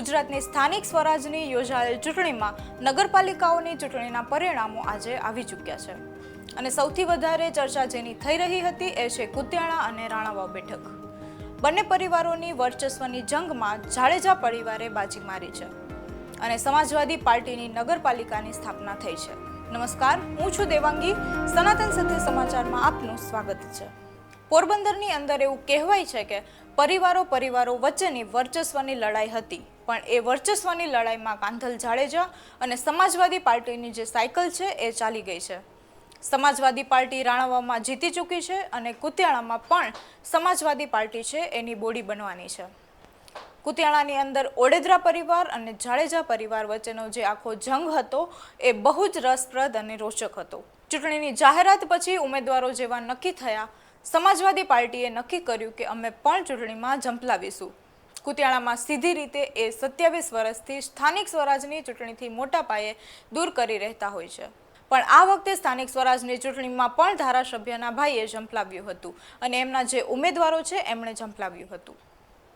ગુજરાતની સ્થાનિક સ્વરાજની યોજાયેલ ચૂંટણીમાં નગરપાલિકાઓની ચૂંટણીના પરિણામો આજે આવી ચૂક્યા છે. અને સૌથી વધારે ચર્ચા જેની થઈ રહી હતી એ છે કુતિયાણા અને રાણાવાવ બેઠક. બંને પરિવારોની વર્ચસ્વની જંગમાં જાડેજા પરિવારે બાજી મારી છે અને સમાજવાદી પાર્ટીની નગરપાલિકાની સ્થાપના થઈ છે. નમસ્કાર, હું છું દેવાંગી. સનાતન સત્ય સમાચારમાં આપનું સ્વાગત છે. પોરબંદરની અંદર એવું કહેવાય છે કે પરિવારો પરિવારો વચ્ચેની વર્ચસ્વની લડાઈ હતી. પણ એ વર્ચસ્વની લડાઈમાં કાંધલ જાડેજા અને સમાજવાદી પાર્ટીની જે સાયકલ છે એ ચાલી ગઈ છે. સમાજવાદી પાર્ટી રાણાવામાં જીતી ચૂકી છે અને કુતિયાણામાં પણ સમાજવાદી પાર્ટી છે એની બોડી બનવાની છે. કુતિયાણાની અંદર ઓડેદરા પરિવાર અને જાડેજા પરિવાર વચ્ચેનો જે આખો જંગ હતો એ બહુ જ રસપ્રદ અને રોચક હતો. ચૂંટણીની જાહેરાત પછી ઉમેદવારો જેવા નક્કી થયા સમાજવાદી પાર્ટીએ નક્કી કર્યું કે અમે પણ ચૂંટણીમાં ઝંપલાવીશું. કુતિયાણામાં સીધી રીતે એ સત્યાવીસ વર્ષથી સ્થાનિક સ્વરાજની ચૂંટણીથી મોટા પાયે દૂર કરી રહેતા હોય છે. પણ આ વખતે સ્થાનિક સ્વરાજની ચૂંટણીમાં પણ ધારાસભ્યના ભાઈએ ઝંપલાવ્યું હતું અને એમના જે ઉમેદવારો છે, એમણે ઝંપલાવ્યું હતું.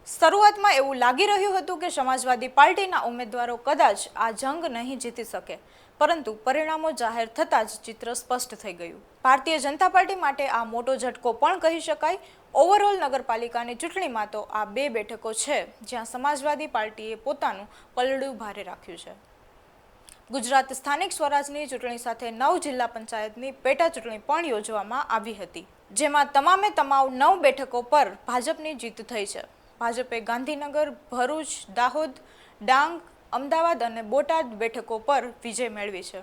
શરૂઆતમાં એવું લાગી રહ્યું હતું કે સમાજવાદી પાર્ટીના ઉમેદવારો કદાચ આ જંગ નહીં જીતી શકે, પરંતુ પરિણામો જાહેર થતાં જ ચિત્ર સ્પષ્ટ થઈ ગયું. ભારતીય જનતા પાર્ટી માટે આ મોટો ઝટકો પણ કહી શકાય. ઓવરઓલ નગરપાલિકાની ચૂંટણીમાં તો આ બે બેઠકો છે, જ્યાં સમાજવાદી પાર્ટીએ પોતાનું પલડું ભારે રાખ્યું છે. ગુજરાત સ્થાનિક સ્વરાજની ચૂંટણી સાથે નવ જિલ્લા પંચાયતની પેટા ચૂંટણી પણ યોજવામાં આવી હતી, જેમાં તમામે તમામ નવ બેઠકો પર ભાજપની જીત થઈ છે. ભાજપે ગાંધીનગર ભરૂચ દાહોદ ડાંગ અમદાવાદ અને બોટાદ બેઠકો પર વિજય મેળવી છે.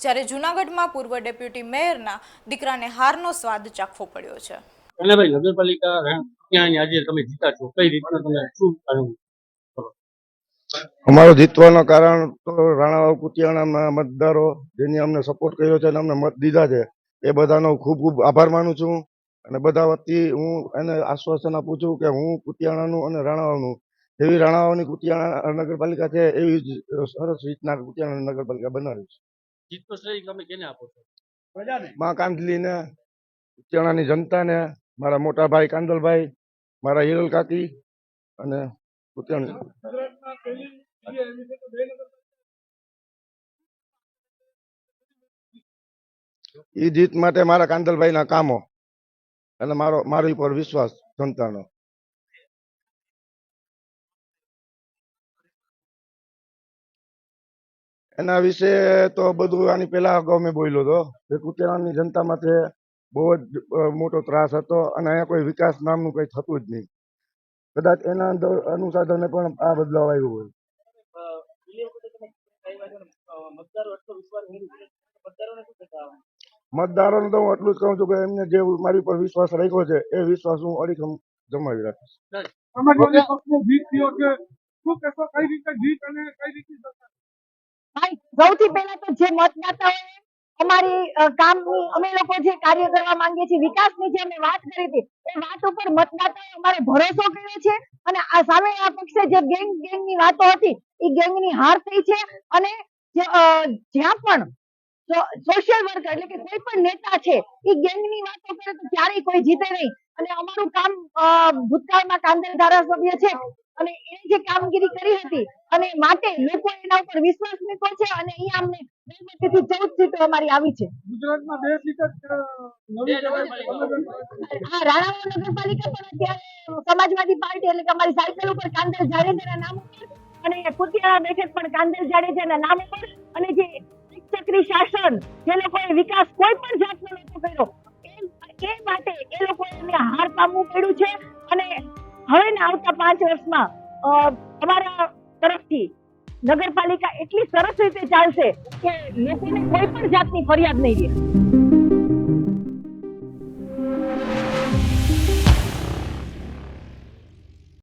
જ્યારે જૂનાગઢમાં પૂર્વ ડેપ્યુટી મેયરના દીકરાને હારનો સ્વાદ ચાખવો પડ્યો છે. અને ભાઈ નગરપાલિકા ત્યાં આજે તમે જીતા છો? કઈ તમે શું કરો અમારો કારણ તો રાણાવાવ કુતિયાણાના મતદારો જેની અમને સપોર્ટ કર્યો છે અને અમને મત દીધા છે એ બધાનો ખૂબ ખૂબ આભાર માનું છું. અને બધા વતી હું એને આશ્વાસન આપું છું કે હું કુતિયાણાનું અને રાણાવાવનું જેવી રાણાવાવની કુતિયાણા નગરપાલિકા છે એવી જ સરસ રીતના કુતિયાણા નગરપાલિકા બનાવીશ છે. જીતનો શ્રેય તમે કેને આપો છો? પ્રજાને. માં કાંધલીને કુતિયાણાની જનતાને મારા મોટા ભાઈ કાંદલભાઈ મારા હિરલ કાકી અને કુતિયાણા. એ જીત માટે મારા કાંદલભાઈના કામો. અને મારો, મારી પર વિશ્વાસ જનતાનો. એના વિશે તો બધું આની પહેલા અગાઉ મેં બોલ્યો હતો કે કુતિયાણાની જનતા માટે બહુ જ મોટો ત્રાસ હતો અને અહીંયા કોઈ વિકાસ નામનું કંઈ થતું જ નહીં. કદાચ એના અંદર અનુસાધને પણ આ બદલાવ આવ્યો હોય. મતદારોને તો હું એટલું જ કહું છું કે એમને જે મારી પર વિશ્વાસ રાખ્યો છે એ વિશ્વાસ હું અડીખમ જમાવી રાખીશ. સમાજવાદી પક્ષનો જીત થયો છે. શું કહેશો કઈ રીતે જીત અને કઈ રીતે ભાઈ સૌથી પહેલા તો જે મતદાતાઓ અમારી કામની અમે લોકો જે કાર્ય કરવા માંગીએ છીએ વિકાસની જે અમે વાત કરી હતી એ વાત ઉપર મતદાતાએ અમારો ભરોસો કર્યો છે અને આ સામે આ પક્ષે જે ગેંગ ગેંગની વાતો હતી એ ગેંગની હાર થઈ છે અને જ્યાં પણ સોશિયલ વર્કર એટલે કે કોઈ પણ નેતા છે એ ગેંગની વાતો કરે તો ક્યારેય કોઈ જીતે નહીં. અને અમારું કામ ભૂતકાળમાં કાંદેલ ધારાસભ્ય છે અને એ જે કામગીરી કરી હતી અને માટે લોકો એના ઉપર વિશ્વાસ મૂકો છે અને અહીંયા અમને બહુમતીથી ચૌદ સીટો અમારી આવી છે. ગુજરાતમાં બે સીટ હા રાણાવાવ નગરપાલિકા પણ અત્યારે સમાજવાદી પાર્ટી એટલે કે અમારી સાયકલ ઉપર કાંદેલ જાડેજાના નામ ઉપર અને કુતિયાણા બેઠક પણ કાંદેલ જાડેજાના નામ ઉપર અને જે ચક્રી શાસન જે લોકોએ વિકાસ કોઈ પણ જાતનો નહોતો કર્યો, એ માટે એ લોકોએ હાર પામવું પડ્યું છે અને હવે ને આવતા પાંચ વર્ષમાં અમારા તરફથી નગરપાલિકા એટલી સરસ રીતે ચાલશે કે લોકોને કોઈ પણ જાતની ફરિયાદ નહીં રહે.